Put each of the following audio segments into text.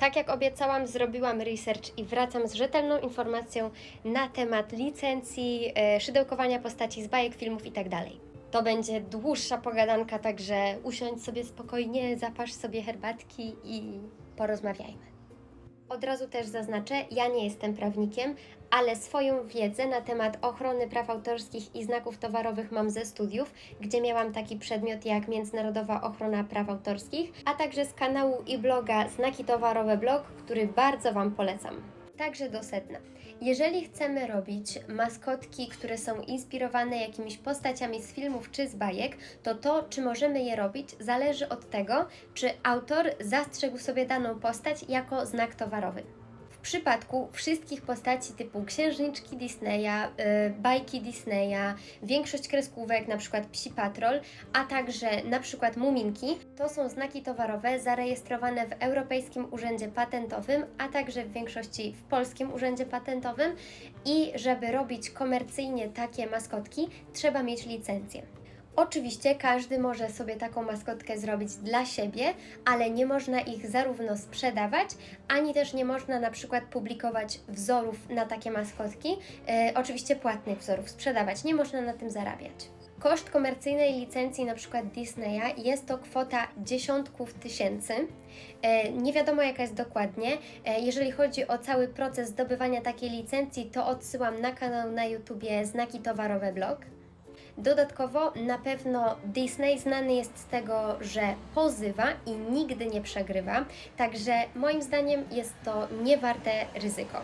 Tak jak obiecałam, zrobiłam research i wracam z rzetelną informacją na temat licencji, e, szydełkowania postaci z bajek, filmów itd. To będzie dłuższa pogadanka, także usiądź sobie spokojnie, zapasz sobie herbatki i porozmawiajmy. Od razu też zaznaczę, ja nie jestem prawnikiem, ale swoją wiedzę na temat ochrony praw autorskich i znaków towarowych mam ze studiów, gdzie miałam taki przedmiot jak Międzynarodowa Ochrona Praw Autorskich, a także z kanału i bloga Znaki Towarowe Blog, który bardzo Wam polecam. Także do sedna. Jeżeli chcemy robić maskotki, które są inspirowane jakimiś postaciami z filmów czy z bajek, to to, czy możemy je robić, zależy od tego, czy autor zastrzegł sobie daną postać jako znak towarowy. Przypadku wszystkich postaci typu księżniczki Disneya, y, bajki Disneya, większość kreskówek, na przykład Psi Patrol, a także na przykład Muminki, to są znaki towarowe zarejestrowane w Europejskim Urzędzie Patentowym, a także w większości w Polskim Urzędzie Patentowym i żeby robić komercyjnie takie maskotki, trzeba mieć licencję. Oczywiście każdy może sobie taką maskotkę zrobić dla siebie, ale nie można ich zarówno sprzedawać, ani też nie można na przykład publikować wzorów na takie maskotki, e, oczywiście płatnych wzorów sprzedawać, nie można na tym zarabiać. Koszt komercyjnej licencji przykład Disneya jest to kwota dziesiątków tysięcy. E, nie wiadomo jaka jest dokładnie. E, jeżeli chodzi o cały proces zdobywania takiej licencji, to odsyłam na kanał na YouTubie Znaki Towarowe Blog. Dodatkowo na pewno Disney znany jest z tego, że pozywa i nigdy nie przegrywa, także moim zdaniem jest to niewarte ryzyko.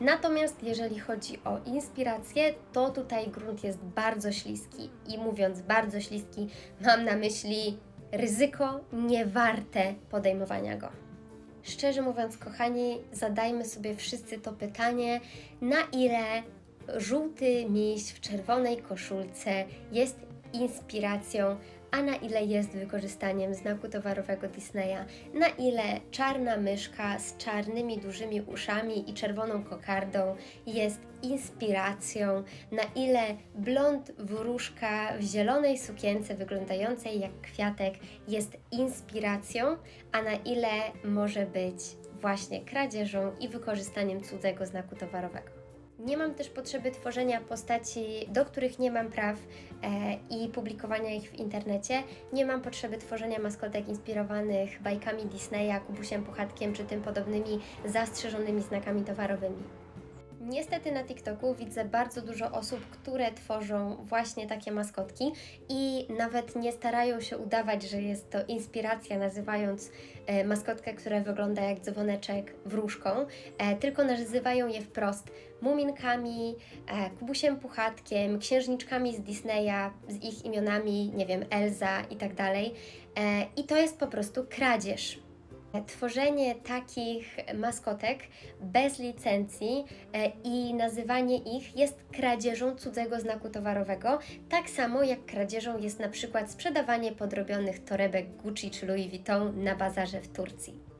Natomiast jeżeli chodzi o inspirację, to tutaj grunt jest bardzo śliski i mówiąc bardzo śliski, mam na myśli ryzyko niewarte podejmowania go. Szczerze mówiąc, kochani, zadajmy sobie wszyscy to pytanie, na ile żółty miś w czerwonej koszulce jest inspiracją, a na ile jest wykorzystaniem znaku towarowego Disneya, na ile czarna myszka z czarnymi dużymi uszami i czerwoną kokardą jest inspiracją, na ile blond wróżka w zielonej sukience wyglądającej jak kwiatek jest inspiracją, a na ile może być właśnie kradzieżą i wykorzystaniem cudzego znaku towarowego. Nie mam też potrzeby tworzenia postaci, do których nie mam praw e, i publikowania ich w internecie. Nie mam potrzeby tworzenia maskotek inspirowanych bajkami Disneya, Kubusiem Puchatkiem czy tym podobnymi zastrzeżonymi znakami towarowymi. Niestety na TikToku widzę bardzo dużo osób, które tworzą właśnie takie maskotki i nawet nie starają się udawać, że jest to inspiracja, nazywając e, maskotkę, która wygląda jak dzwoneczek wróżką, e, tylko nazywają je wprost muminkami, e, kubusiem puchatkiem, księżniczkami z Disneya, z ich imionami, nie wiem, Elza i tak dalej. I to jest po prostu kradzież. Tworzenie takich maskotek bez licencji e, i nazywanie ich jest kradzieżą cudzego znaku towarowego, tak samo jak kradzieżą jest na przykład sprzedawanie podrobionych torebek Gucci czy Louis Vuitton na bazarze w Turcji.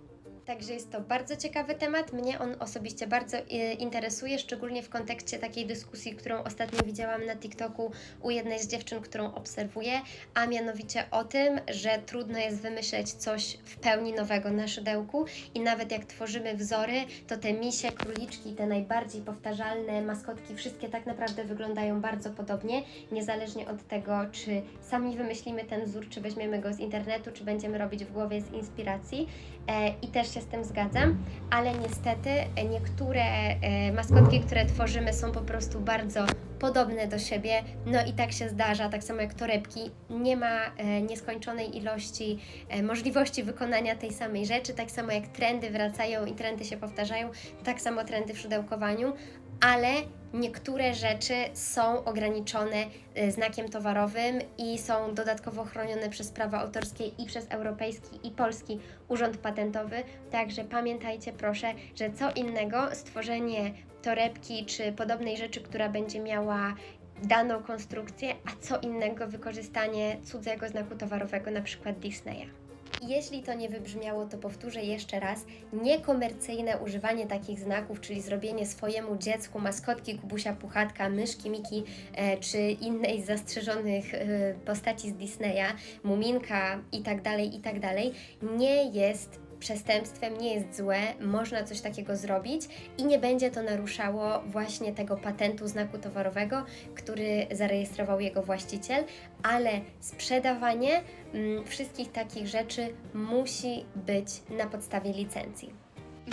Także jest to bardzo ciekawy temat. Mnie on osobiście bardzo e, interesuje, szczególnie w kontekście takiej dyskusji, którą ostatnio widziałam na TikToku u jednej z dziewczyn, którą obserwuję, a mianowicie o tym, że trudno jest wymyśleć coś w pełni nowego na szydełku i nawet jak tworzymy wzory, to te misie, króliczki, te najbardziej powtarzalne maskotki, wszystkie tak naprawdę wyglądają bardzo podobnie, niezależnie od tego, czy sami wymyślimy ten wzór, czy weźmiemy go z internetu, czy będziemy robić w głowie z inspiracji. E, I też się z tym zgadzam, ale niestety niektóre e, maskotki, które tworzymy, są po prostu bardzo podobne do siebie. No i tak się zdarza, tak samo jak torebki. Nie ma e, nieskończonej ilości e, możliwości wykonania tej samej rzeczy, tak samo jak trendy wracają i trendy się powtarzają, tak samo trendy w szydełkowaniu, ale niektóre rzeczy są ograniczone e, znakiem towarowym i są dodatkowo chronione przez prawa autorskie i przez Europejski i Polski Urząd Patentowy. Także pamiętajcie proszę, że co innego stworzenie torebki czy podobnej rzeczy, która będzie miała daną konstrukcję, a co innego wykorzystanie cudzego znaku towarowego, na przykład Disneya. Jeśli to nie wybrzmiało, to powtórzę jeszcze raz. Niekomercyjne używanie takich znaków, czyli zrobienie swojemu dziecku maskotki Kubusia Puchatka, myszki Miki e, czy innej z zastrzeżonych e, postaci z Disneya, Muminka i tak dalej, i tak nie jest przestępstwem, nie jest złe, można coś takiego zrobić i nie będzie to naruszało właśnie tego patentu znaku towarowego, który zarejestrował jego właściciel, ale sprzedawanie mm, wszystkich takich rzeczy musi być na podstawie licencji.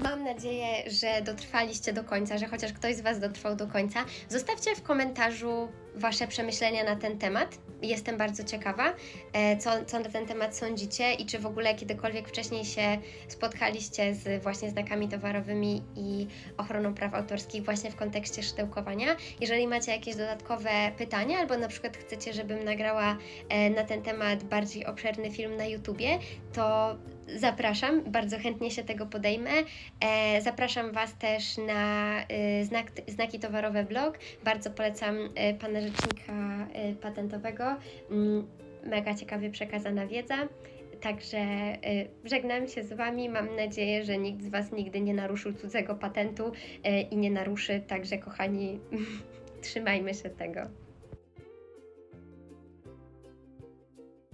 Mam nadzieję, że dotrwaliście do końca, że chociaż ktoś z Was dotrwał do końca. Zostawcie w komentarzu Wasze przemyślenia na ten temat. Jestem bardzo ciekawa, e, co, co na ten temat sądzicie i czy w ogóle kiedykolwiek wcześniej się spotkaliście z właśnie znakami towarowymi i ochroną praw autorskich właśnie w kontekście szydełkowania. Jeżeli macie jakieś dodatkowe pytania albo na przykład chcecie, żebym nagrała e, na ten temat bardziej obszerny film na YouTubie, to zapraszam, bardzo chętnie się tego podejmę. E, zapraszam Was też na e, znak, znaki towarowe blog. Bardzo polecam e, pana rzecznika e, patentowego. Mm, Mega ciekawie przekazana wiedza. Także żegnam się z Wami. Mam nadzieję, że nikt z Was nigdy nie naruszył cudzego patentu i nie naruszy. Także, kochani, trzymajmy się tego.